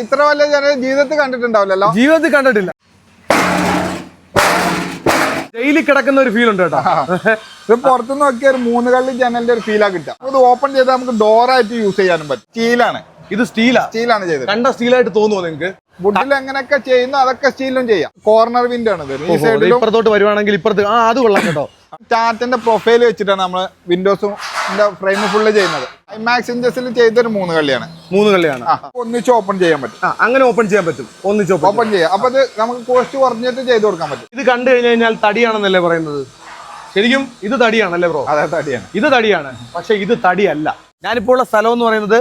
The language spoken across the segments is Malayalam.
ഇത്ര വലിയ ജനൽ ജീവിതത്തിൽ കണ്ടിട്ടുണ്ടാവില്ലല്ലോ. ജീവിതത്തിൽ കണ്ടിട്ടില്ല. ഡെയിലി കിടക്കുന്ന ഒരു ഫീൽ ഉണ്ട് കേട്ടോ. ഇത് പുറത്തുനിന്ന് നോക്കിയ ഒരു മൂന്ന് കള്ളി ജനലിന്റെ ഒരു ഫീലാ കിട്ടുക. ഇത് ഓപ്പൺ ചെയ്താൽ നമുക്ക് ഡോറായിട്ട് യൂസ് ചെയ്യാനും പറ്റും. സ്റ്റീലാണ് ഇത് സ്റ്റീലാ സ്റ്റീലാണ് ചെയ്തത്. കണ്ട സ്റ്റീലായിട്ട് തോന്നുമോ നിങ്ങൾക്ക് വുഡിൽ എങ്ങനെയൊക്കെ ചെയ്യുന്നു അതൊക്കെ സ്റ്റീലും ചെയ്യാം. കോർണർ വിൻഡോ ആണ് ഇപ്പുറത്തോട്ട് വരുവാണെങ്കിൽ ഇപ്പുറത്ത് ആ അത് കൊള്ളാം കേട്ടോ. ടാറ്റന്റെ പ്രൊഫൈൽ വെച്ചിട്ടാണ് നമ്മൾ വിൻഡോസും ഫ്രെയിം ഫുള്ള് ചെയ്യുന്നത്. ഐമാക്സ് ഇഞ്ചസിൽ ചെയ്തൊരു മൂന്ന് കളിയാണ് മൂന്ന് കളിയാണ് ഒന്നിച്ച് ഓപ്പൺ ചെയ്യാൻ പറ്റും. അങ്ങനെ ഓപ്പൺ ചെയ്യാൻ പറ്റും. ഒന്നിച്ച് ഓപ്പൺ ചെയ്യാം. അപ്പൊ അത് നമുക്ക് കോസ്റ്റ് കുറഞ്ഞിട്ട് ചെയ്ത് കൊടുക്കാൻ പറ്റും. ഇത് കണ്ടു കഴിഞ്ഞു കഴിഞ്ഞാൽ തടിയാണെന്നല്ലേ പറയുന്നത്? ശരിക്കും ഇത് തടിയാണല്ലേ ബ്രോ അതെ തടിയാണ്. ഇത് തടിയാണ്. പക്ഷെ ഇത് തടിയല്ല. ഞാനിപ്പോൾ ഉള്ള സ്ഥലം എന്ന് പറയുന്നത്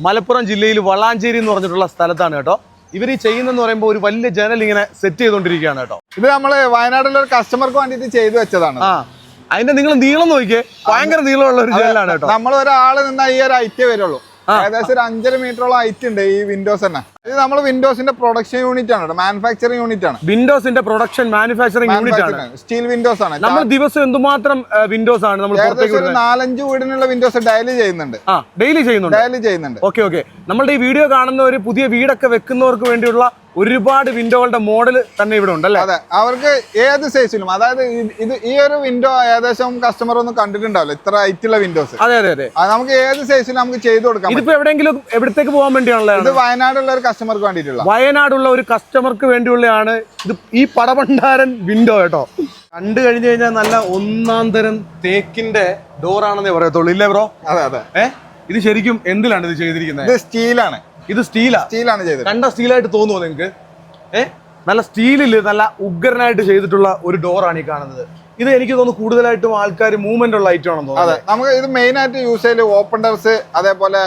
മലപ്പുറം ജില്ലയിൽ വളാഞ്ചേരി എന്ന് പറഞ്ഞിട്ടുള്ള സ്ഥലത്താണ് കേട്ടോ. ഇവർ ഈ ചെയ്യുന്നെന്ന് പറയുമ്പോൾ ഒരു വലിയ ജനൽ ഇങ്ങനെ സെറ്റ് ചെയ്തുകൊണ്ടിരിക്കുകയാണ് കേട്ടോ. ഇത് നമ്മൾ വയനാട്ടിലെ ഒരു കസ്റ്റമർക്ക് വേണ്ടിയിട്ട് ചെയ്തു വെച്ചതാണ്. ആ. അതിന്റെ നിങ്ങൾ നീളം നോക്കിയേ. ഭയങ്കര നീളമുള്ള ഒരു ജെല്ലാണ് കേട്ടോ. നമ്മൾ ഒരാൾ നിന്നാ ഈ ഒരു ഐറ്റേ വരുള്ളൂ. ഏകദേശം ഒരു അഞ്ചര മീറ്ററോളം ഐറ്റ് ഉണ്ട് ഈ വിൻഡോസ് തന്നെ. ഇത് നമ്മൾ വിൻഡോസിന്റെ പ്രൊഡക്ഷൻ യൂണിറ്റ് ആണ് മാനുഫാക്ചറിങ് യൂണിറ്റ് ആണ്. വിൻഡോസിന്റെ പ്രൊഡക്ഷൻ മാനുഫാക്ചറിങ് യൂണിറ്റ് ആണ്. സ്റ്റീൽ വിൻഡോസ് ആണ്. നമ്മൾ ദിവസം എന്തുമാത്രം വിൻഡോസ് ആണ് നമ്മൾ പുറത്തേക്ക് നാലഞ്ച് വീടിനുള്ള വിൻഡോസ് ഡയലി ചെയ്യുന്നുണ്ട്. ആ ഡെയിലി ചെയ്യുന്നുണ്ട്. ഡയലി ചെയ്യുന്നുണ്ട്. ഓക്കെ ഓക്കെ നമ്മളുടെ ഈ വീഡിയോ കാണുന്ന ഒരു പുതിയ വീടൊക്കെ വെക്കുന്നവർക്ക് വേണ്ടിയുള്ള ഒരുപാട് വിൻഡോകളുടെ മോഡൽ തന്നെ ഇവിടെ ഉണ്ട് അല്ലേ? അതെ. അവർക്ക് ഏത് സൈസിലും അതായത് ഇത് ഈ ഒരു വിൻഡോ ഏകദേശം കസ്റ്റമർ ഒന്നും കണ്ടിട്ടുണ്ടാവില്ല. ഇത്ര ഹൈറ്റ് ഉള്ള വിൻഡോസ് അതെ അതെ അതെ. നമുക്ക് ഏത് സൈസിലും നമുക്ക് ചെയ്തു കൊടുക്കാം ഇതിപ്പോ എവിടെയെങ്കിലും എവിടത്തേക്ക് പോകാൻ വേണ്ടിയാണല്ലോ? ഇത് വയനാടുള്ള ഒരു കസ്റ്റമർക്ക് വേണ്ടിയിട്ടുള്ള. വയനാടുള്ള ഒരു കസ്റ്റമർക്ക് വേണ്ടിയുള്ളതാണ് ഇത് ഈ പടഭണ്ഡാരൻ വിൻഡോ കേട്ടോ. കണ്ടു കഴിഞ്ഞു കഴിഞ്ഞാൽ നല്ല ഒന്നാം തരം തേക്കിന്റെ ഡോർ ആണെന്നേ പറയത്തുള്ളൂ. ഇല്ലേ ബ്രോ അതെ അതെ. ഏ? ഇത് ശരിക്കും എന്തിലാണ് ഇത് ചെയ്തിരിക്കുന്നത്? ഇത് സ്റ്റീലാണ്. ഇത് സ്റ്റീലാ? സ്റ്റീലാണ് ചെയ്തത്. കണ്ട സ്റ്റീലായിട്ട് തോന്നുമോ നിങ്ങൾക്ക് ഏ? നല്ല സ്റ്റീലിൽ നല്ല ഉഗ്രനായിട്ട് ചെയ്തിട്ടുള്ള ഒരു ഡോറാണ് ഈ കാണുന്നത്. ഇത് എനിക്ക് തോന്നുന്നു കൂടുതലായിട്ടും ആൾക്കാർ മൂവ്മെന്റ് ഉള്ള ഐറ്റം ആണെന്ന് തോന്നുന്നു നമുക്ക് ഇത് മെയിൻ ആയിട്ട് യൂസ് ചെയ്യൽ ഓപ്പൺ ടെറസ് അതേപോലെ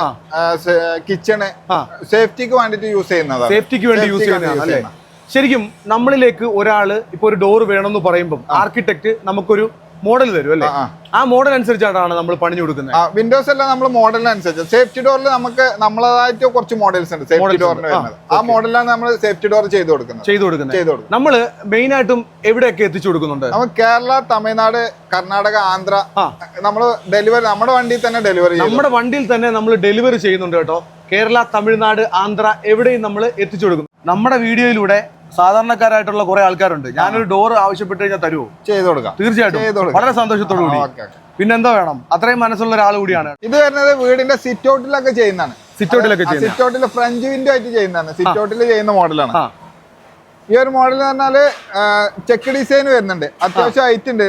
കിച്ചണ് ആ. സേഫ്റ്റിക്ക് വേണ്ടിട്ട് യൂസ് ചെയ്യുന്നതാണ്. സേഫ്റ്റിക്ക് വേണ്ടി യൂസ് ചെയ്യുന്നതാണ് അല്ലേ? ശരിക്കും നമ്മളിലേക്ക് ഒരാൾ ഇപ്പൊ ഒരു ഡോർ വേണമെന്ന് പറയുമ്പോൾ ആർക്കിടെക്ട് നമുക്കൊരു മോഡൽ തരും അല്ലേ? ആ, മോഡൽ അനുസരിച്ചാണ് നമ്മൾ പണിഞ്ഞു കൊടുക്കുന്നത്. വിൻഡോസ് എല്ലാം നമ്മൾ മോഡലിനനുസരിച്ച്. സേഫ്റ്റി ഡോറിൽ നമുക്ക് നമ്മളതായിട്ട് കുറച്ച് മോഡൽസ് ഉണ്ട് സേഫ്റ്റി ഡോറിന്. ആ, വരുന്നത്. ആ മോഡലാണ് നമ്മൾ സേഫ്റ്റി ഡോർ ചെയ്ത് കൊടുക്കുന്നത്. ചെയ്ത് കൊടുക്കുന്നത്. ചെയ്ത് കൊടുക്കും നമ്മൾ മെയിൻ ആയിട്ടും എവിടെയൊക്കെ എത്തിച്ചു കൊടുക്കുന്നുണ്ട്? നമ്മൾ കേരള തമിഴ്നാട് കർണാടക ആന്ധ്ര നമ്മൾ ഡെലിവറി നമ്മുടെ വണ്ടിയിൽ തന്നെ ഡെലിവറി നമ്മുടെ വണ്ടിയിൽ തന്നെ നമ്മൾ ഡെലിവറി ചെയ്യുന്നുണ്ട് കേട്ടോ. കേരള തമിഴ്നാട് ആന്ധ്ര എവിടെയും നമ്മൾ എത്തിച്ചു കൊടുക്കും. നമ്മുടെ വീഡിയോയിലൂടെ സാധാരണക്കാരായിട്ടുള്ള കുറെ ആൾക്കാരുണ്ട്. ഞാനൊരു ഡോർ ആവശ്യപ്പെട്ട് കഴിഞ്ഞാൽ തരുമോ ചെയ്തു കൊടുക്കാം. തീർച്ചയായിട്ടും. വളരെ സന്തോഷത്തോടു കൂടി. പിന്നെന്താ വേണം? അത്രയും മനസ്സുള്ള ഒരാൾ കൂടിയാണ്. ഇത് വരുന്നത് വീടിന്റെ സിറ്റ് ഔട്ടിലൊക്കെ ചെയ്യുന്നതാണ്. സിറ്റ് ഔട്ടിലൊക്കെ സിറ്റ് ഔട്ടിൽ ഫ്രഞ്ച് വിൻഡോ ആയിട്ട് ചെയ്യുന്നതാണ്. സിറ്റ് ഔട്ടിൽ ചെയ്യുന്ന മോഡലാണ് ഈ ഒരു മോഡൽ എന്ന് പറഞ്ഞാൽ ചെക്ക് ഡിസൈൻ വരുന്നുണ്ട്. അത്യാവശ്യം ഹൈറ്റ് ഉണ്ട്.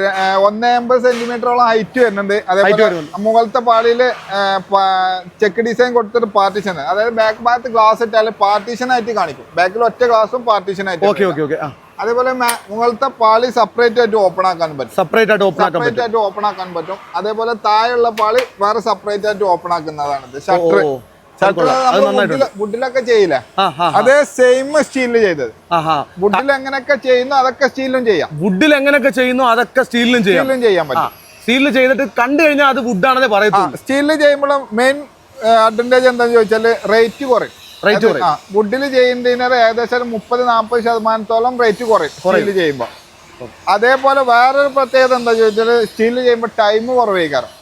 ഒന്നേ എൺപത് സെന്റിമീറ്ററോളം ഹൈറ്റ് വരുന്നുണ്ട്. അതേപോലെ. മുകളത്തെ പാളിയിൽ ചെക്ക് ഡിസൈൻ കൊടുത്തിട്ട് പാർട്ടീഷൻ അതായത് ബാക്ക് ഭാഗത്ത് ഗ്ലാസ് ഇട്ടാൽ പാർട്ടീഷൻ ആയിട്ട് കാണിക്കും. ബാക്കിൽ ഒറ്റ ഗ്ലാസും പാർട്ടീഷൻ ആയിട്ട് അതേപോലെ മുകളത്തെ പാളി സെപ്പറേറ്റ് ആയിട്ട് ഓപ്പൺ ആക്കാൻ പറ്റും. സെപ്പറേറ്റ് ആയിട്ട് ഓപ്പൺ ആക്കാൻ സെപ്പറേറ്റ് പറ്റും. ആയിട്ട് ഓപ്പൺ ആക്കാൻ പറ്റും. അതേപോലെ താഴെയുള്ള പാളി വേറെ സെപ്പറേറ്റ് ആയിട്ട് ഓപ്പൺ ആക്കുന്നതാണ് ഷട്ടർ വുഡിലൊക്കെ ചെയ്യില്ലേ? അതേ സെയിം സ്റ്റീലിൽ ചെയ്തത്. വുഡിൽ എങ്ങനെയൊക്കെ ചെയ്യുന്നു അതൊക്കെ സ്റ്റീലിലും ചെയ്യാം. വുഡിൽ എങ്ങനെയൊക്കെ ചെയ്യുന്നു അതൊക്കെ സ്റ്റീലിലും സ്റ്റീലിലും ചെയ്യാൻ പറ്റും. സ്റ്റീലിൽ ചെയ്തിട്ട് കണ്ടു കഴിഞ്ഞാൽ അത് വുഡാണെന്നേ പറയുന്നത് സ്റ്റീലിൽ ചെയ്യുമ്പോൾ മെയിൻ അഡ്വാന്റേജ് എന്താന്ന് ചോദിച്ചാൽ റേറ്റ് കുറയും. റേറ്റ് കുറയും. വുഡിൽ ചെയ്യുന്നതിന് ഏകദേശം ഒരു മുപ്പത് നാൽപ്പത് ശതമാനത്തോളം റേറ്റ് കുറയും സ്റ്റീൽ ചെയ്യുമ്പോൾ അതേപോലെ വേറൊരു പ്രത്യേകത എന്താ ചോദിച്ചാൽ സ്റ്റീൽ ചെയ്യുമ്പോൾ ടൈം കുറവേക്കാരം ആ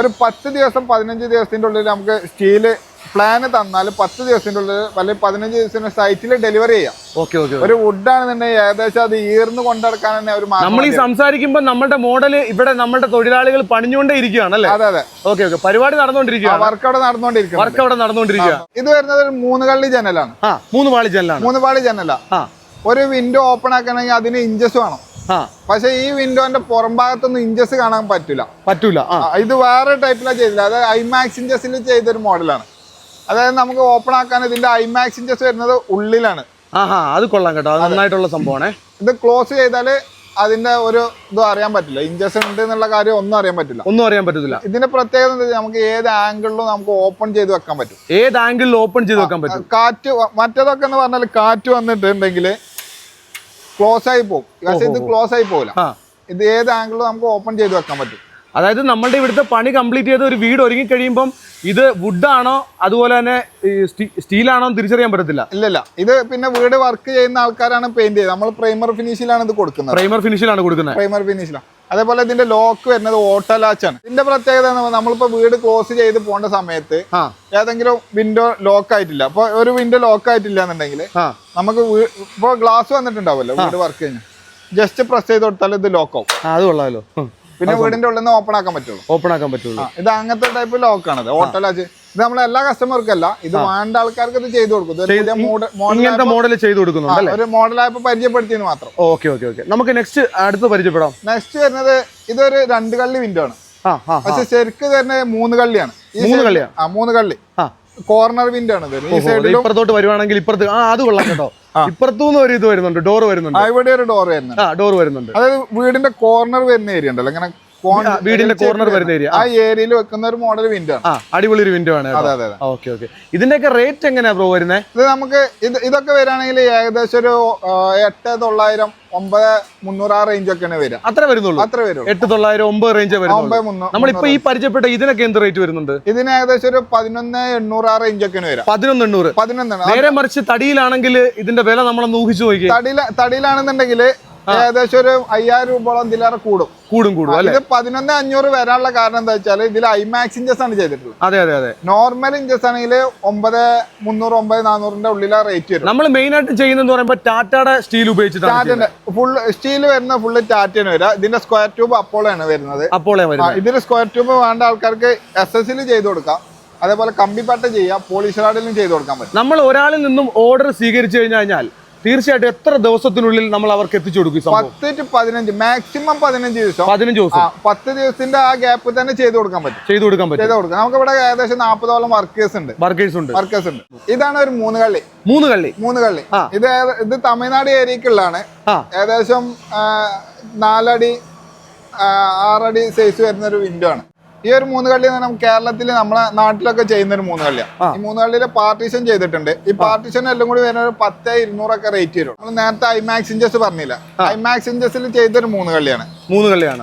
ഒരു പത്ത് ദിവസം പതിനഞ്ച് ദിവസത്തിന്റെ ഉള്ളിൽ നമുക്ക് സ്റ്റീൽ പ്ലാന് തന്നാൽ പത്ത് ദിവസത്തിന്റെ ഉള്ളിൽ അല്ലെങ്കിൽ പതിനഞ്ച് ദിവസം സൈറ്റിൽ ഡെലിവറി ചെയ്യാം. ഓക്കെ ഓക്കെ ഒരു വുഡ് ആണെന്നുണ്ടെങ്കിൽ ഏകദേശം അത് ഈർന്ന് കൊണ്ടെടുക്കാൻ തന്നെ ഒരു നമ്മൾ ഈ സംസാരിക്കുമ്പോൾ നമ്മുടെ മോഡൽ ഇവിടെ നമ്മുടെ തൊഴിലാളികൾ പണിഞ്ഞുകൊണ്ടേ ഇരിക്കുകയാണ് അല്ലേ? അതെ അതെ. Okay okay. പരിപാടി നടന്നുകൊണ്ടിരിക്കുകയാണ്. വർക്ക് അവിടെ നടന്നുകൊണ്ടിരിക്കുക വർക്ക് അവിടെ നടന്നുകൊണ്ടിരിക്കുക ഇത് വരുന്നത് ഒരു മൂന്ന് കള്ളി ജനലാണ് മൂന്ന് പാളി ജനലാണ് മൂന്ന് പാളി ജനല ഒരു വിൻഡോ ഓപ്പൺ ആക്കണമെങ്കിൽ അതിന് ഇഞ്ചസ് വേണം. പക്ഷെ ഈ വിൻഡോന്റെ പുറം ഭാഗത്തൊന്നും ഇഞ്ചസ് കാണാൻ പറ്റില്ല പറ്റൂല ഇത് വേറെ ടൈപ്പിലാണ് ചെയ്തില്ല അതായത് ഐമാക്സ് ഇഞ്ചസിൽ ചെയ്തൊരു മോഡലാണ്. അതായത് നമുക്ക് ഓപ്പൺ ആക്കാൻ ഇതിന്റെ ഐമാക്സ് ഇഞ്ചസ് വരുന്നത് ഉള്ളിലാണ്. ആഹാ അത് കൊള്ളാം കേട്ടോ. അത് നന്നായിട്ടുള്ള സംഭവമാണ്. ഇത് ക്ലോസ് ചെയ്താൽ അതിന്റെ ഒരു ഇതും അറിയാൻ പറ്റില്ല. ഇഞ്ചസ് ഉണ്ട് എന്നുള്ള കാര്യം ഒന്നും അറിയാൻ പറ്റില്ല. ഒന്നും അറിയാൻ പറ്റത്തില്ല. ഇതിന്റെ പ്രത്യേകത എന്താ നമുക്ക് ഏത് ആംഗിളിലും നമുക്ക് ഓപ്പൺ ചെയ്ത് വെക്കാൻ പറ്റും. ഏത് ആംഗിളിൽ ഓപ്പൺ ചെയ്ത് വെക്കാൻ പറ്റും. കാറ്റ് മറ്റേതൊക്കെ എന്ന് പറഞ്ഞാൽ കാറ്റ് വന്നിട്ടുണ്ടെങ്കിൽ ക്ലോസ് ആയി പോകും. പക്ഷെ ഇത് ക്ലോസ് ആയി പോകില്ല ഇത് ഏത് ആംഗിളും നമുക്ക് ഓപ്പൺ ചെയ്ത് വെക്കാൻ പറ്റും. അതായത് നമ്മളുടെ ഇവിടുത്തെ പണി കംപ്ലീറ്റ് ചെയ്ത് ഒരു വീട് ഒരുങ്ങി കഴിയുമ്പം ഇത് വുഡാണോ അതുപോലെ തന്നെ സ്റ്റീലാണോ തിരിച്ചറിയാൻ പറ്റത്തില്ല. ഇല്ലല്ല ഇത് പിന്നെ വീട് വർക്ക് ചെയ്യുന്ന ആൾക്കാരാണ് പെയിന്റ് ചെയ്ത് നമ്മൾ പ്രൈമർ ഫിനിഷിലാണ് ഇത് കൊടുക്കുന്നത്. പ്രൈമർ ഫിനിഷിലാണ് കൊടുക്കുന്നത്. പ്രൈമർ ഫിനിഷിലാണ് അതേപോലെ ഇതിന്റെ ലോക്ക് വരുന്നത് ഓട്ടോ ആണ്. ഇതിന്റെ പ്രത്യേകത നമ്മളിപ്പോ വീട് ക്ലോസ് ചെയ്ത് പോകേണ്ട സമയത്ത് ഏതെങ്കിലും വിൻഡോ ലോക്ക് ആയിട്ടില്ല. അപ്പൊ ഒരു വിൻഡോ ലോക്ക് ആയിട്ടില്ല എന്നുണ്ടെങ്കിൽ നമുക്ക് ഇപ്പൊ ഗ്ലാസ് വന്നിട്ടുണ്ടാവുമല്ലോ വീട് വർക്ക് കഴിഞ്ഞാൽ ജസ്റ്റ് പ്രസ് ചെയ്ത് കൊടുത്താൽ ഇത് ലോക്ക് ആവും. അത് കൊള്ളാമല്ലോ പിന്നെ വീടിന്റെ ഉള്ളിൽ നിന്ന് ഓപ്പൺ ആക്കാൻ പറ്റുള്ളൂ. ഓപ്പൺ ആക്കാൻ പറ്റുള്ളൂ. ഇത് അങ്ങനത്തെ ടൈപ്പ് ലോക്കാണത് ഓട്ടോ ലാച്ച് ഇത് നമ്മളെ എല്ലാ കസ്റ്റമർക്കും അല്ല. ഇത് വേണ്ട ആൾക്കാർക്ക് ഇത് ചെയ്തു കൊടുക്കും. മോഡൽ ചെയ്തു കൊടുക്കുന്നുണ്ട് ഒരു മോഡലായപ്പോ പരിചയപ്പെടുത്തിയെന്ന് മാത്രം. ഓക്കെ ഓക്കെ ഓക്കെ നമുക്ക് നെക്സ്റ്റ് അടുത്ത് പരിചയപ്പെടാം. നെക്സ്റ്റ് വരുന്നത് ഇതൊരു രണ്ട് കള്ളി വിൻഡോ ആണ്. പക്ഷെ ശരിക്ക് തന്നെ മൂന്ന് കള്ളിയാണ്. മൂന്ന് കള്ളിയാണ് കള്ളിയാ? ആ മൂന്ന് കള്ളി. കോർണർ വിൻഡോ ആണ് ഇത്. ഈ ഇപ്പുറത്തോട്ട് വരുവാണെങ്കിൽ ഇപ്പുറത്ത് ആ അത് കൊള്ളാം കേട്ടോ. ഇപ്പുറത്തുനിന്ന് ഒരു ഇത് വരുന്നുണ്ട് ഡോർ വരുന്നുണ്ട്. ഇവിടെ ഒരു ഡോർ വരുന്നുണ്ട്. ആ ഡോർ വരുന്നുണ്ട്. അതായത് വീടിന്റെ കോർണർ വരുന്ന ഏരിയ ഉണ്ടല്ലോ ഇങ്ങനെ വീടിന്റെ കോർണർ വരുന്ന ഏരിയ ആ ഏരിയയിൽ വെക്കുന്ന ഒരു മോഡൽ വിൻഡോ ആണ്. അടിപൊളി ഒരു വിൻഡോ ആണ് അതെ അതെ ഓക്കെ ഓക്കെ. ഇതിന്റെയൊക്കെ റേറ്റ് എങ്ങനെയാ ബ്രോ വരുന്നത് ഇത് നമുക്ക് ഇത് ഇതൊക്കെ വരാണെങ്കിൽ ഏകദേശം ഒരു എട്ട് തൊള്ളായിരം ഒമ്പത് മുന്നൂറ് ആ റേഞ്ച് ഒക്കെയാണ് വരിക. അത്ര വരുന്നുള്ളൂ? അത്ര വരുള്ളൂ. എട്ട് തൊള്ളായിരം ഒമ്പത് റേഞ്ച് വരുന്നുള്ളൂ? നമ്മളിപ്പോ ഈ പരിചയപ്പെട്ട ഇതിനൊക്കെ എന്ത് റേറ്റ് വരുന്നുണ്ട്? ഇതിന് ഏകദേശം ഒരു പതിനൊന്ന് എണ്ണൂറ് ആ റേഞ്ച് ഒക്കെയാണ് വരിക. പതിനൊന്ന് എണ്ണൂറ്. പതിനൊന്നാണ് നേരെ മറിച്ച് തടിയിലാണെങ്കിൽ ഇതിന്റെ വില നമ്മളൊന്ന് ഊഹിച്ചു നോക്കി തടിയില തടിയിലാണെന്നുണ്ടെങ്കിൽ ഏകദേശം ഒരു അയ്യായിരം രൂപയോളം ഇതിലേറെ കൂടും. കൂടും കൂടും അല്ലെ? ഇത് പതിനൊന്ന് അഞ്ഞൂറ് വരാനുള്ള കാരണം എന്താ വെച്ചാൽ ഇതിൽ ഐമാക്സ് ഇഞ്ചസ് ആണ് ചെയ്തിട്ടുള്ളത്. അതെ അതെ അതെ. നോർമൽ ഇഞ്ചസ് ആണെങ്കിൽ ഒമ്പത് മുന്നൂറ് ഒമ്പത് നാനൂറിന്റെ ഉള്ളിലെ റേറ്റ് വരും. നമ്മൾ മെയിൻ ആയിട്ട് ചെയ്യുന്നത് പറയുമ്പോൾ ടാറ്റയുടെ സ്റ്റീൽ ഉപയോഗിച്ചിട്ടാണ് ടാറ്റന്റെ ഫുൾ സ്റ്റീൽ വരുന്ന ഫുള്ള് ടാറ്റയാണ് വരിക ഇതിന്റെ സ്ക്വയർ ട്യൂബ് അപ്പോളോ ആണ് വരുന്നത്. അപ്പോളേ ഇതിന്റെ സ്ക്വയർ ട്യൂബ് വേണ്ട ആൾക്കാർക്ക് എസ് എസ് ചെയ്ത് കൊടുക്കാം. അതേപോലെ കമ്പിപ്പട്ട ചെയ്യാം. പോളിഷ് റാഡിലും ചെയ്ത് കൊടുക്കാൻ പറ്റും. നമ്മൾ ഒരാളിൽ നിന്നും ഓർഡർ സ്വീകരിച്ചു കഴിഞ്ഞു കഴിഞ്ഞാൽ തീർച്ചയായിട്ടും എത്ര ദിവസത്തിനുള്ളിൽ നമ്മൾ അവർക്ക് എത്തിച്ചു കൊടുക്കും പത്ത് ടു പതിനഞ്ച് മാക്സിമം പതിനഞ്ച് ദിവസം. പതിനഞ്ച് ദിവസം. പത്ത് ദിവസത്തിന്റെ ആ ഗ്യാപ്പ് തന്നെ ചെയ്തു കൊടുക്കാൻ പറ്റും. ചെയ്തു കൊടുക്കാൻ പറ്റും. ചെയ്തു കൊടുക്കാം. നമുക്ക് ഇവിടെ ഏകദേശം നാൽപ്പതോളം വർക്കേഴ്സ് ഉണ്ട്. വർക്കേഴ്സ് ഉണ്ട്. വർക്കേഴ്സ് ഉണ്ട്. ഇതാണ് ഒരു മൂന്ന് കള്ളി. മൂന്ന് കള്ളി? മൂന്ന് കള്ളി. ഇത് ഇത് തമിഴ്നാട് ഏരിയക്കുള്ളതാണ്. ഏകദേശം നാലടി ആറടി സൈസ് വരുന്ന ഒരു വിൻഡോ ആണ്. ഈ ഒരു മൂന്ന് കള്ളി പറഞ്ഞാൽ കേരളത്തിൽ നമ്മളെ നാട്ടിലൊക്കെ ചെയ്യുന്ന ഒരു മൂന്ന് കള്ളിയാണ് ഈ മൂന്ന് കള്ളിയിലെ പാർട്ടീഷൻ ചെയ്തിട്ടുണ്ട്. ഈ പാർട്ടീഷൻ എല്ലാം കൂടി വരുന്ന ഒരു പത്ത് ഇരുന്നൂറൊക്കെ റേറ്റ് വരും. നമ്മൾ നേരത്തെ ഐമാക്സ് ഇഞ്ചസ് പറഞ്ഞില്ല. ഐമാക്സ് ഇഞ്ചസിൽ ചെയ്തൊരു മൂന്ന് കള്ളിയാണ് മൂന്ന് കള്ളിയാണ്.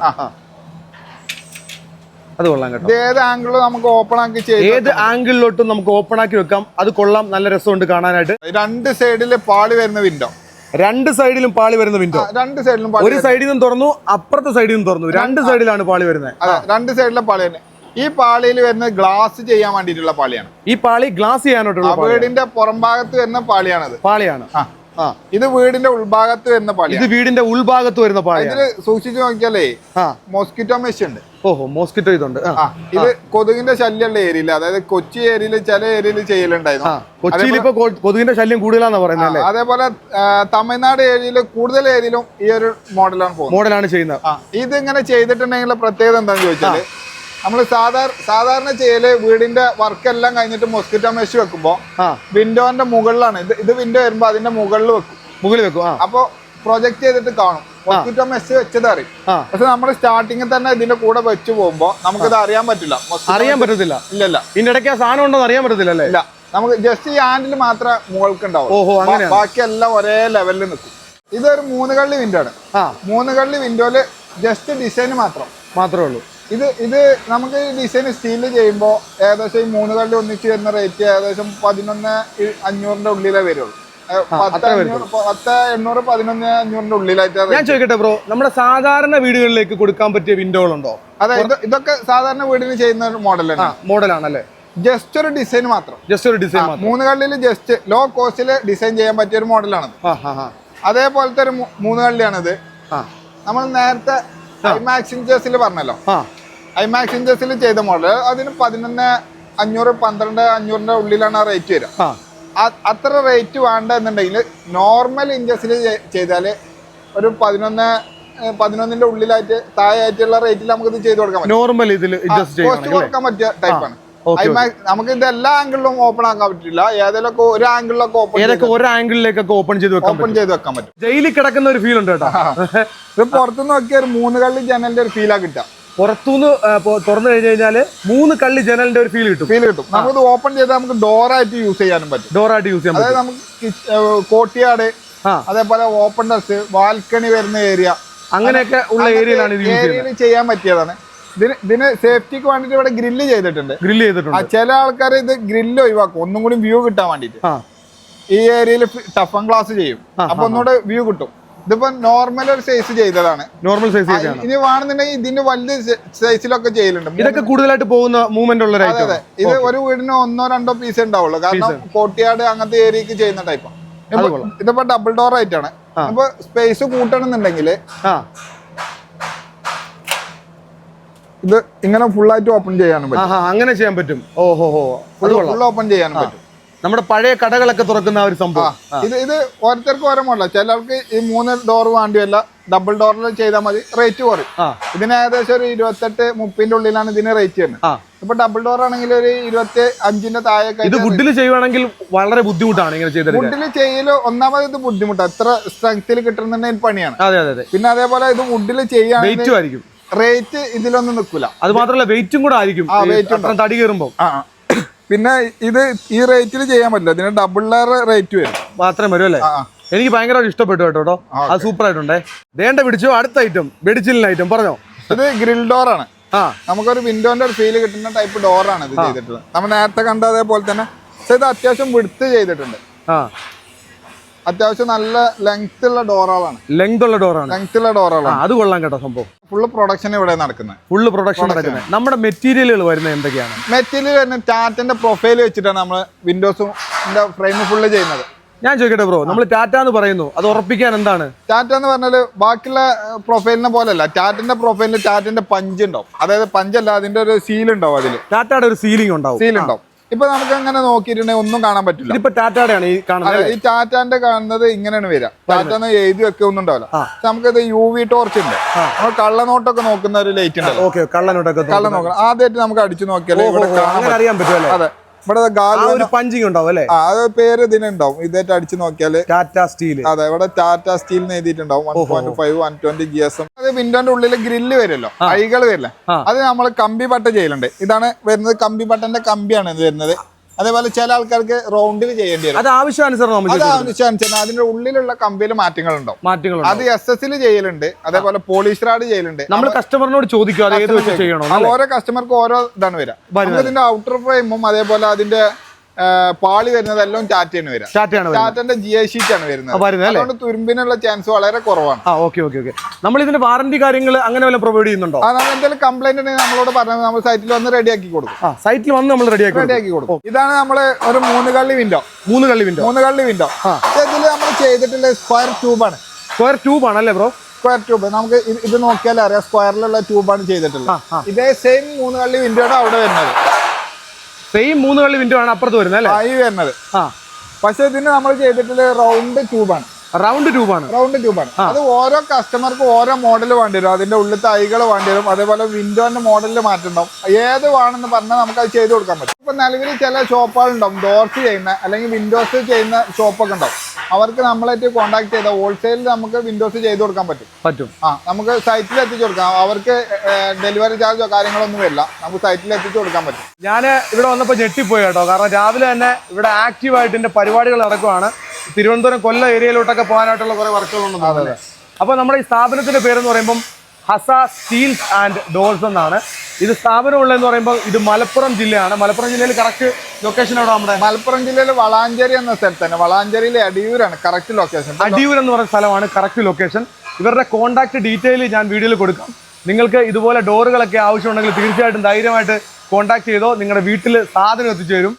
അത് കൊള്ളാം കേട്ടോ. ഏത് ആംഗിളും നമുക്ക് ഓപ്പൺ ആക്കി ചെയ്യാം ഏത് ആംഗിളിലോട്ടും നമുക്ക് ഓപ്പൺ ആക്കി വെക്കാം. അത് കൊള്ളാം. നല്ല രസമുണ്ട് കാണാനായിട്ട്. രണ്ട് സൈഡിൽ പാളി വരുന്ന വിൻഡോ രണ്ട് സൈഡിലും പാളി വരുന്ന വിൻഡോ രണ്ട് സൈഡിലും ഒരു സൈഡിൽ നിന്നും തുറന്നു അപ്പുറത്തെ സൈഡിൽ നിന്നും തുറന്നു. രണ്ട് സൈഡിലാണ് പാളി വരുന്നത്. രണ്ട് സൈഡിലും പാളി തന്നെ ഈ പാളിയിൽ വരുന്നത് ഗ്ലാസ് ചെയ്യാൻ വേണ്ടിയിട്ടുള്ള പാളിയാണ്. ഈ പാളി ഗ്ലാസ് ചെയ്യാനായിട്ടുള്ള വീടിന്റെ പുറംഭാഗത്ത് വരുന്ന പാളിയാണത്. പാളിയാണ്. ആ. ഇത് വീടിന്റെ ഉൾഭാഗത്ത് വരുന്ന പാളി ഇത് വീടിന്റെ ഉൾഭാഗത്ത് വരുന്ന പാളി ഇതിൽ സൂക്ഷിച്ചു നോക്കിയാലേ മോസ്കിറ്റോ മെഷ് ഉണ്ട്. ഓഹോ മോസ്കിറ്റോ ഇതുണ്ട്. ഇത് കൊതുകിന്റെ ശല്യമുള്ള ഏരിയയിൽ അതായത് കൊച്ചി ഏരിയയിൽ ചില ഏരിയയിൽ ചെയ്യലുണ്ടായിരുന്നു. കൊച്ചിയിൽ ഇപ്പൊ കൊതുകിന്റെ ശല്യം കൂടുതലാന്ന് പറയുന്നത് അതേപോലെ തമിഴ്നാട് ഏരിയയിൽ കൂടുതൽ ഏരിയയിലും ഈ ഒരു മോഡലാണ് മോഡലാണ് ചെയ്യുന്നത്. ആ ഇത് ഇങ്ങനെ ചെയ്തിട്ടുണ്ടെങ്കിൽ പ്രത്യേകത എന്താണെന്ന് ചോദിച്ചാൽ നമ്മൾ സാധാരണ സാധാരണ ചെയ്യൽ വീടിന്റെ വർക്ക് എല്ലാം കഴിഞ്ഞിട്ട് മൊസ്കിറ്റോ മെഷ് വെക്കുമ്പോ വിൻഡോന്റെ മുകളിലാണ്. ഇത് ഇത് വിൻഡോ വരുമ്പോ അതിന്റെ മുകളിൽ വെക്കും. മുകളിൽ വെക്കും അപ്പോൾ അപ്പൊ പ്രൊജക്ട് ചെയ്തിട്ട് കാണും. മൊസ്കിറ്റോ മെഷ് വെച്ചത് അറിയും. പക്ഷെ നമ്മൾ സ്റ്റാർട്ടിങ്ങിൽ തന്നെ ഇതിന്റെ കൂടെ വെച്ച് പോകുമ്പോ നമുക്കിത് അറിയാൻ പറ്റില്ല. അറിയാൻ പറ്റത്തില്ല. ഇല്ലല്ല. ഇതിന്റെ ഇടയ്ക്ക് ആ സാധനം ഉണ്ടോ അറിയാൻ പറ്റത്തില്ല അല്ലേ? ഇല്ല. നമുക്ക് ജസ്റ്റ് ഈ ഹാൻഡിൽ മാത്രം മുകൾക്ക് ഉണ്ടാവും ബാക്കി എല്ലാം ഒരേ ലെവലിൽ നിൽക്കും. ഇതൊരു മൂന്ന് കള്ളി വിൻഡോ ആണ്. മൂന്ന് കള്ളി വിൻഡോയിൽ ജസ്റ്റ് ഡിസൈൻ മാത്രം. മാത്രമേ ഉള്ളൂ. ഇത് ഇത് നമുക്ക് ഈ ഡിസൈൻ സ്റ്റീൽ ചെയ്യുമ്പോൾ ഏകദേശം ഈ മൂന്ന് കല്ല് ഒന്നിച്ച് വരുന്ന റേറ്റ് ഏകദേശം പതിനൊന്ന് അഞ്ഞൂറിന്റെ ഉള്ളിലേ വരുള്ളൂ. ഞാൻ ചോദിക്കട്ടെ ബ്രോ നമ്മുടെ സാധാരണ വീടുകളിലേക്ക് കൊടുക്കാൻ പറ്റിയ വിൻഡോകളുണ്ടോ അതെ ഇത് ഇതൊക്കെ സാധാരണ വീടിന് ചെയ്യുന്ന മോഡലാണ് മോഡലാണല്ലേ ജസ്റ്റ് ഒരു ഡിസൈൻ മാത്രം. ജസ്റ്റ് ഒരു ഡിസൈൻ മൂന്ന് കള്ളിൽ ജസ്റ്റ് ലോ കോസ്റ്റിൽ ഡിസൈൻ ചെയ്യാൻ പറ്റിയ ഒരു മോഡലാണ് അതേപോലത്തെ ഒരു മൂന്ന് കള്ളിയാണിത്. നമ്മൾ നേരത്തെ ഐമാക്സ് ഇഞ്ചേഴ്സിൽ പറഞ്ഞല്ലോ. ഐമാക്സ് ഇഞ്ചേഴ്സിൽ ചെയ്ത മോഡൽ അതിന് പതിനൊന്ന് അഞ്ഞൂറ് പന്ത്രണ്ട് അഞ്ഞൂറിന്റെ ഉള്ളിലാണ് ആ റേറ്റ് വരിക. അത്ര റേറ്റ് വേണ്ടെന്നുണ്ടെങ്കിൽ നോർമൽ ഇഞ്ചസിൽ ചെയ്താൽ ഒരു പതിനൊന്ന് പതിനൊന്നിന്റെ ഉള്ളിലായിട്ട് താഴെയായിട്ടുള്ള റേറ്റിൽ നമുക്ക് ഇത് ചെയ്ത് കൊടുക്കാൻ പറ്റും. നോർമൽ ഇതിൽ കോസ്റ്റ് കൊടുക്കാൻ പറ്റിയ ടൈപ്പാണ് നമുക്ക് ഇത് എല്ലാ ആംഗിളിലും ഓപ്പൺ ആക്കാൻ പറ്റില്ല. ഏതെങ്കിലും ഒരു ആംഗിളിലൊക്കെ ഓപ്പൺ ഏതൊക്കെ ഒരു ആംഗിളിലേക്കൊക്കെ ഓപ്പൺ ചെയ്ത് ഓപ്പൺ ചെയ്ത് വെക്കാൻ പറ്റും. ജയിലിൽ കിടക്കുന്ന ഒരു ഫീൽ ഉണ്ട് കേട്ടോ. ഇത് പുറത്തുനിന്ന് നോക്കിയ ഒരു മൂന്ന് കള്ളി ജനലിന്റെ ഒരു ഫീലാ കിട്ടുക. പുറത്തുനിന്ന് തുറന്നു കഴിഞ്ഞു കഴിഞ്ഞാൽ മൂന്ന് കള്ളി ജനലിന്റെ ഒരു ഫീൽ കിട്ടും. ഫീൽ കിട്ടും. നമുക്കിത് ഓപ്പൺ ചെയ്താൽ നമുക്ക് ഡോറായിട്ട് യൂസ് ചെയ്യാനും പറ്റും. ഡോറായിട്ട് യൂസ് ചെയ്യാൻ അതായത് നമുക്ക് കോട്ടിയാട് അതേപോലെ ഓപ്പൺ ടെസ്റ്റ് ബാൽക്കണി വരുന്ന ഏരിയ അങ്ങനെയൊക്കെ ഉള്ള ഏരിയയിലാണ് ഇത് ചെയ്യാൻ പറ്റിയതാണ്. ഇതിന് സേഫ്റ്റിക്ക് വേണ്ടിട്ട് ഇവിടെ ഗ്രില്ല് ചെയ്തിട്ടുണ്ട്. ഗ്രില്ല് ചെയ്തിട്ടുണ്ട്. ചില ആൾക്കാർ ഇത് ഗ്രില്ല് ഒഴിവാക്കും. ഒന്നും കൂടി വ്യൂ കിട്ടാൻ വേണ്ടിട്ട് ഈ ഏരിയയിൽ ടഫൻ ഗ്ലാസ് ചെയ്യും. അപ്പൊ ഒന്നുകൂടെ വ്യൂ കിട്ടും. ഇതിപ്പോ നോർമൽ ഒരു സൈസ് ചെയ്തതാണ്. നോർമൽ സൈസ് ഇനി വേണമെന്നുണ്ടെങ്കിൽ ഇതിന്റെ വലിയ സൈസിലൊക്കെ ചെയ്യലുണ്ട്. ഇതൊക്കെ കൂടുതലായിട്ട് പോകുന്ന മൂവ്മെന്റ് ഉള്ള അതെ ഇത് ഒരു വീടിന് ഒന്നോ രണ്ടോ പീസ് ഉണ്ടാവുള്ളൂ. കാരണം കോട്ടിയാട് അങ്ങനത്തെ ഏരിയക്ക് ചെയ്യുന്ന ടൈപ്പാണ് ഇതിപ്പോ ഡബിൾ ഡോർ ആയിട്ടാണ്. ഇപ്പൊ സ്പേസ് കൂട്ടണമെന്നുണ്ടെങ്കിൽ ഇത് ഇങ്ങനെ ഫുൾ ആയിട്ട് ഓപ്പൺ ചെയ്യാനും പറ്റും. അങ്ങനെ ചെയ്യാൻ പറ്റും. ഓഹോ ഫുൾ ഓപ്പൺ ചെയ്യാനും പറ്റും. നമ്മുടെ പഴയ കടകളൊക്കെ തുറക്കുന്ന ഒരു സംഭവം. ഇത് ഇത് ഓരോരുത്തർക്ക് ഓരോ മോഡല. ചിലർക്ക് ഈ മൂന്ന് ഡോർ വേണ്ടിയല്ല ഡബിൾ ഡോറിൽ ചെയ്താൽ മതി. റേറ്റ് കുറയും. ഇതിന് ഏകദേശം ഒരു ഇരുപത്തെട്ട് മുപ്പതിന്റെ ഉള്ളിലാണ് ഇതിന് റേറ്റ് ചെയ്യുന്നത് ഇപ്പൊ ഡബിൾ ഡോർ ആണെങ്കിൽ ഒരു ഇരുപത്തി അഞ്ചിന്റെ താഴെ ഇത് വുഡിൽ ചെയ്യുവാണെങ്കിൽ വളരെ ബുദ്ധിമുട്ടാണ് ഇങ്ങനെ ചെയ്തത് വുഡിൽ ചെയ്യൽ ഒന്നാമത് ഇത് ബുദ്ധിമുട്ടാണ് എത്ര സ്ട്രെങ്ത്തിൽ കിട്ടുന്നുണ്ടെങ്കിൽ പണിയാണ്. അതെ അതെ പിന്നെ അതേപോലെ ഇത് വുഡിൽ ചെയ്യാൻ റേറ്റ് ഇതിലൊന്നും നിൽക്കില്ല അത് മാത്രമല്ല വെയിറ്റും കൂടെ ആയിരിക്കും. ആ, വെയിറ്റ് weight തടി കയറുമ്പോൾ. പിന്നെ ഇത് ഈ റേറ്റിൽ ചെയ്യാൻ പറ്റില്ല. ഇതിന് ഡബിൾ ലെയർ റേറ്റ് വരും. മാത്രം വരും അല്ലേ. എനിക്ക് ഭയങ്കരമായിട്ട് ഇഷ്ടപ്പെട്ടു കേട്ടോ അത് സൂപ്പർ ആയിട്ടുണ്ടേ വേണ്ട പിടിച്ചു. അടുത്ത ഐറ്റം വെടിച്ചിലിന് ഐറ്റം പറഞ്ഞോ. ഇത് ഗ്രിൽ ഡോർ ആണ്. ആ. നമുക്കൊരു വിൻഡോന്റെ ഒരു ഫീൽ കിട്ടുന്ന ടൈപ്പ് ഡോർ ആണ് ഇത് ചെയ്തിട്ടുള്ളത്. നമ്മൾ നേരത്തെ കണ്ട അതേപോലെ തന്നെ. ഇത് അത്യാവശ്യം വിടുത്ത് ചെയ്തിട്ടുണ്ട്. ആ. അത്യാവശ്യം നല്ല ലെങ്ത് ഉള്ള ഡോറാണ് ലെങ്ത് ഉള്ള ഡോറാണ് ലെങ്ത് ഉള്ള ഡോറാണ് ഡോറുകളാണ് അത് കൊള്ളാം കേട്ടോ സംഭവം. ഫുള്ള് പ്രൊഡക്ഷൻ ഇവിടെ നടക്കുന്നത്. ഫുള്ള് പ്രൊഡക്ഷൻ നടക്കുന്നത്. നമ്മുടെ മെറ്റീരിയലുകൾ വരുന്നത് എന്തൊക്കെയാണ്? മെറ്റീരിയൽ വരുന്നത് ടാറ്റന്റെ പ്രൊഫൈൽ വെച്ചിട്ടാണ് നമ്മൾ വിൻഡോസും ഫ്രെയിം ഫുള്ള് ചെയ്യുന്നത്. ഞാൻ ചോദിക്കട്ടെ ബ്രോ നമ്മൾ ടാറ്റ എന്ന് പറയുന്നു. അത് ഉറപ്പിക്കാൻ എന്താണ്? ടാറ്റ എന്ന് പറഞ്ഞാൽ ബാക്കിയുള്ള പ്രൊഫൈലിനെ പോലെയല്ല ടാറ്റന്റെ പ്രൊഫൈലിൽ ടാറ്റന്റെ പഞ്ച് ഉണ്ടാവും. അതായത് പഞ്ചല്ല അതിന്റെ ഒരു സീൽ ഉണ്ടാവും അതിൽ ടാറ്റയുടെ ഒരു സീലിംഗ് ഉണ്ടാവും. സീൽ ഉണ്ടാവും. ഇപ്പൊ നമുക്ക് അങ്ങനെ നോക്കിയിട്ടുണ്ടെങ്കിൽ ഒന്നും കാണാൻ പറ്റില്ല. ഇപ്പൊ ടാറ്റാടെയാണ് ഈ കാണുന്നത് ഈ ടാറ്റാന്റെ കാണുന്നത് ഇങ്ങനെയാണ് വരിക. ടാറ്റ എന്ന് എഴുതി വെക്കൊന്നും ഉണ്ടാവില്ല. നമുക്കിത് യു വി ടോർച്ച് ഉണ്ട് നമ്മൾ കള്ളനോട്ടൊക്കെ നോക്കുന്ന ഒരു ലൈറ്റ് ഉണ്ട് കള്ളനോട്ടൊക്കെ കള്ളനോക്കണം ആദ്യമായിട്ട് നമുക്ക് അടിച്ചു നോക്കിയാലേ ഇവിടെ കാണാൻ അറിയാൻ പറ്റുമല്ലേ? അതെ. ഇവിടെ ഒരു പഞ്ചിങ് ഉണ്ടാവും അല്ലേ? ആ അത് പേര് ഇതിനുണ്ടാവും ഇതായിട്ട് അടിച്ചു നോക്കിയാൽ ടാറ്റ സ്റ്റീൽ അതെ ഇവിടെ Tata steel എഴുതിയിട്ടുണ്ടാവും. One point five one twenty G S M അത് വിൻഡോന്റെ ഉള്ളിൽ ഗ്രില്ല് വരുമല്ലോ? കൈകൾ വരില്ല. അത് നമ്മൾ കമ്പി പട്ട ചെയ്യലുണ്ട്. ഇതാണ് വരുന്നത് കമ്പി പട്ടന്റെ കമ്പിയാണ് ഇത് വരുന്നത്. അതേപോലെ ചില ആൾക്കാർക്ക് റൗണ്ടിൽ ചെയ്യേണ്ടി വരും. അത് ആവശ്യാനുസരണം അത് ആവശ്യാനുസരണം അതിന്റെ ഉള്ളിലുള്ള കമ്പിയിൽ മാറ്റങ്ങൾ ഉണ്ടാവും മാറ്റങ്ങളുണ്ട് അത് എസ് എസ് ചെയ്യലുണ്ട്. അതേപോലെ പോളിഷ് റാഡ് ചെയ്യലുണ്ട്. നമ്മൾ കസ്റ്റമറിനോട് ചോദിക്കും അത് ഏത് വെച്ച് ചെയ്യണോ ഓരോ കസ്റ്റമർക്ക് ഓരോ ഇതാണ് നമുക്ക് ഇതിന്റെ ഔട്ടർ ഫ്രെയിമും അതേപോലെ അതിന്റെ പാളി വരുന്നതെല്ലാം ടാറ്റയാണ് വരിക. ടാറ്റന്റെ ജി ഐ ഷീറ്റ് ആണ് വരുന്നത്. അതുകൊണ്ട് തുരുമ്പിനുള്ള ചാൻസ് വളരെ കുറവാണ്. ഓക്കെ ഓക്കെ ഓക്കെ നമ്മൾ ഇതിന്റെ വാറന്റി കാര്യങ്ങൾ അങ്ങനെ വല്ല പ്രൊവൈഡ് ചെയ്യുന്നുണ്ടോ? നമ്മൾ എന്തെങ്കിലും കംപ്ലൈന്റ് ഉണ്ടെങ്കിൽ നമ്മളോട് പറഞ്ഞാൽ നമ്മൾ സൈറ്റിൽ വന്ന് റെഡിയാക്കി കൊടുക്കും. സൈറ്റിൽ വന്ന് നമ്മൾ റെഡിയാക്കി റെഡിയാക്കി കൊടുക്കും. ഇതാണ് നമ്മൾ ഒരു മൂന്ന് കള്ളി വിൻഡോ മൂന്ന് കള്ളി വിൻഡോ മൂന്ന് കള്ളി വിൻഡോ ഇതിൽ നമ്മൾ ചെയ്തിട്ടുള്ള സ്ക്വയർ ട്യൂബാണ് സ്ക്വയർ ട്യൂബാണ് അല്ലേ ബ്രോ സ്ക്വയർ ട്യൂബ് നമുക്ക് ഇത് നോക്കിയാലേ അറിയാം സ്ക്വയറിലുള്ള ട്യൂബാണ് ചെയ്തിട്ടുള്ളത്. ഇതേ സെയിം മൂന്ന് കള്ളി വിൻഡോയുടെ അവിടെ വരുന്നത്. സെയിം മൂന്ന് കള്ളി വിൻഡോ ആണ് അപ്പുറത്ത് വരുന്നത് അല്ലേ? ഫൈവ് ഈ വരുന്നത്. ആ. പക്ഷേ ഇതിന് നമ്മൾ ചെയ്തിട്ടുള്ള റൗണ്ട് ട്യൂബാണ് റൗണ്ട് ട്യൂബാണ് റൗണ്ട് ട്യൂബാണ് അത് ഓരോ കസ്റ്റമർക്ക് ഓരോ മോഡൽ വേണ്ടി വരും. അതിന്റെ ഉള്ളിൽ തൈകൾ വേണ്ടി വരും. അതേപോലെ വിൻഡോന്റെ മോഡലിൽ മാറ്റണം ഏത് വേണമെന്ന് പറഞ്ഞാൽ നമുക്ക് അത് ചെയ്ത് കൊടുക്കാൻ പറ്റും. ഇപ്പൊ നിലവിൽ ചില ഷോപ്പുകൾ ഉണ്ടാവും ഡോർസ് ചെയ്യുന്ന അല്ലെങ്കിൽ വിൻഡോസ് ചെയ്യുന്ന ഷോപ്പൊക്കെ ഉണ്ടാവും. അവർക്ക് നമ്മളായിട്ട് കോൺടാക്ട് ചെയ്താൽ ഹോൾസെയിൽ നമുക്ക് വിൻഡോസ് ചെയ്ത് കൊടുക്കാൻ പറ്റും. പറ്റും. ആ നമുക്ക് സൈറ്റിൽ എത്തിച്ചു കൊടുക്കാം. അവർക്ക് ഡെലിവറി ചാർജോ കാര്യങ്ങളൊന്നും വരില്ല. നമുക്ക് സൈറ്റിൽ എത്തിച്ചു കൊടുക്കാൻ പറ്റും. ഞാൻ ഇവിടെ വന്നപ്പോൾ ഞെട്ടിപ്പോയി കേട്ടോ. കാരണം രാവിലെ തന്നെ ഇവിടെ ആക്റ്റീവായിട്ട് എന്റെ പരിപാടികൾ നടക്കുവാണ്. തിരുവനന്തപുരം കൊല്ലം ഏരിയയിലോട്ടൊക്കെ പോകാനായിട്ടുള്ള കുറേ വർക്കുകളുണ്ടെന്ന് അപ്പോൾ നമ്മുടെ ഈ സ്ഥാപനത്തിന്റെ പേരെന്ന് പറയുമ്പം ഹസ സ്റ്റീൽസ് ആൻഡ് ഡോർസ് എന്നാണ്. ഇത് സ്ഥാപനമുള്ളതെന്ന് പറയുമ്പോൾ ഇത് മലപ്പുറം ജില്ലയാണ്. മലപ്പുറം ജില്ലയിൽ കറക്റ്റ് ലൊക്കേഷൻ എവിടെ നമ്മുടെ? മലപ്പുറം ജില്ലയിൽ വളാഞ്ചേരി എന്ന സ്ഥലത്ത് തന്നെ. വളാഞ്ചേരിയിലെ അടിയൂരാണ്. കറക്റ്റ് ലൊക്കേഷൻ അടിയൂർ എന്ന് പറയുന്ന സ്ഥലമാണ് കറക്റ്റ് ലൊക്കേഷൻ ഇവരുടെ കോൺടാക്ട് ഡീറ്റെയിൽ ഞാൻ വീഡിയോയിൽ കൊടുക്കാം. നിങ്ങൾക്ക് ഇതുപോലെ ഡോറുകളൊക്കെ ആവശ്യമുണ്ടെങ്കിൽ തീർച്ചയായിട്ടും ധൈര്യമായിട്ട് കോൺടാക്ട് ചെയ്തോ. നിങ്ങളുടെ വീട്ടിൽ സാധനം എത്തിച്ചു തരും.